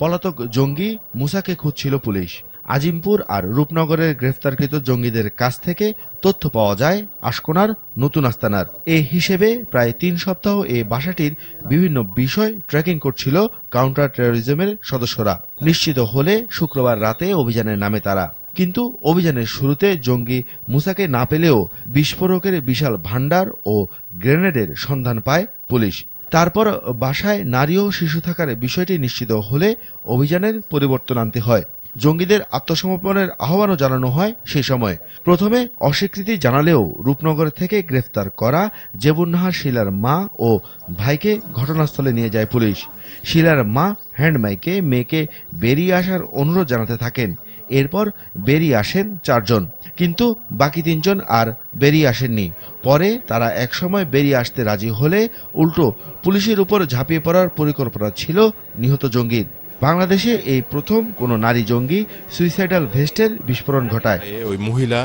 পলাতক জঙ্গি মুসাকে খুঁজছিল পুলিশ। আজিমপুর আর রূপনগরের গ্রেফতারকৃত জঙ্গিদের কাছ থেকে তথ্য পাওয়া যায় আশকোনার নতুন আস্তানার। এ হিসেবে প্রায় তিন সপ্তাহ এ বাসাটির বিভিন্ন বিষয় ট্র্যাকিং করছিল কাউন্টার টেরোরিজমের সদস্যরা। নিশ্চিত হলে শুক্রবার রাতে অভিযানের নামে তারা। কিন্তু অভিযানের শুরুতে জঙ্গি মুসাকে না পেলেও বিস্ফোরকের বিশাল ভাণ্ডার ও গ্রেনেডের সন্ধান পায় পুলিশ। তারপর বাসায় নারী ও শিশু থাকার বিষয়টি নিশ্চিত হলে অভিযানের পরিবর্তন আনতে হয়। জঙ্গিদের আত্মসমর্পণের আহ্বানও জানানো হয় সেই সময়। প্রথমে অস্বীকৃতি জানালেও রূপনগর থেকে গ্রেফতার করা জেবুন্নাহার শিলার মা ও ভাইকে ঘটনাস্থলে নিয়ে যায় পুলিশ। শিলার মা, হ্যান্ডমাইকে, মেয়েকে বেরিয়ে আসার অনুরোধ জানাতে থাকেন। এরপর বেরিয়ে আসেন চারজন। কিন্তু বাকি তিনজন আর বেরিয়ে আসেননি। পরে তারা একসময় বেরিয়ে আসতে রাজি হলে উল্টো পুলিশের উপর ঝাঁপিয়ে পড়ার পরিকল্পনা ছিল নিহত জঙ্গির। বাংলাদেশে এই প্রথম কোনো নারী জঙ্গি সুইসাইডাল ভেস্টের বিস্ফোরণ ঘটায়। ওই মহিলা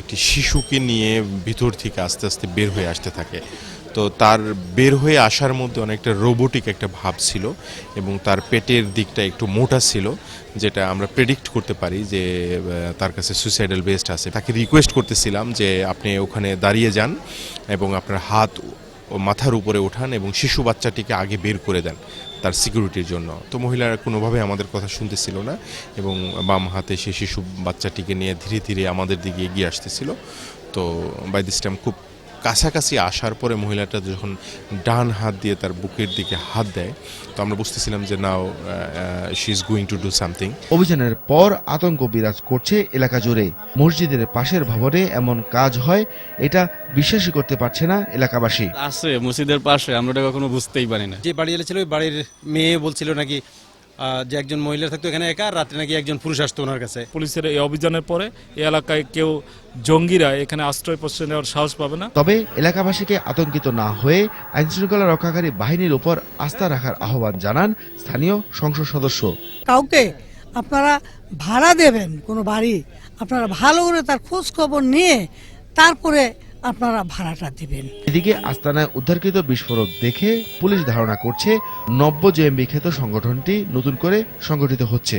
একটি শিশুকে নিয়ে ভিতর থেকে আস্তে আস্তে বের হয়ে আসতে থাকে। তো তার বের হয়ে আসার মধ্যে অনেকটা রোবোটিক একটা ভাব ছিল এবং তার পেটের দিকটা একটু মোটা ছিল, যেটা আমরা প্রেডিক্ট করতে পারি যে তার কাছে সুইসাইডাল বেস্ট আছে। তাকে রিকোয়েস্ট করতেছিলাম যে, আপনি ওখানে দাঁড়িয়ে যান এবং আপনার হাত মাথার উপরে ওঠান এবং শিশু বাচ্চাটিকে আগে বের করে দেন তার সিকিউরিটির জন্য। তো মহিলারা কোনোভাবে আমাদের কথা শুনতেছিল না এবং বাম হাতে সে শিশু বাচ্চাটিকে নিয়ে ধীরে ধীরে আমাদের দিকে এগিয়ে আসতেছিল। তো বাই দিস টাইম খুব কাছাকাছি আসার পরে মহিলাটা যখন ডান হাত দিয়ে তার বুকের দিকে হাত দেয় তো আমরা বুঝতেছিলাম যে now she is going to do something অভিযানের পর আতঙ্ক বিরাজ করছে এলাকা জুড়ে। মসজিদের পাশের ভবনে এমন কাজ হয় এটা বিশ্বাসই করতে পারছে না এলাকাবাসী। আছে মসজিদের পাশে আমরা কখনো বুঝতেই পারি না। যে বাড়ি এলেছিল ওই বাড়ির মেয়ে বলছিল নাকি যে একজন মহিলা থাকতো এখানে একা আর রাতে নাকি একজন পুরুষ আসতো ওনার কাছে। পুলিশের এই অভিযানের পরে এই এলাকায় কেউ জঙ্গিরা এখানে আশ্রয় প্রশ্রয় নেওয়ার সাহস পাবে না। তবে এলাকাবাসীকে আতঙ্কিত না হয়ে আইনশৃঙ্খলা রক্ষাকারী বাহিনীর উপর আস্থা রাখার আহ্বান জানান স্থানীয় সংসদ সদস্য। কাউকে আপনারা ভাড়া দেবেন কোনো বাড়ি আপনারা ভালো করে তার খোঁজ খবর নিয়ে তারপরে আপনারা ভাড়াটা দিবেন। এদিকে আস্তানায় উদ্ধারকৃত বিস্ফোরক দেখে পুলিশ ধারণা করছে নব্য জেএমবি খ্যাত সংগঠনটি নতুন করে সংগঠিত হচ্ছে।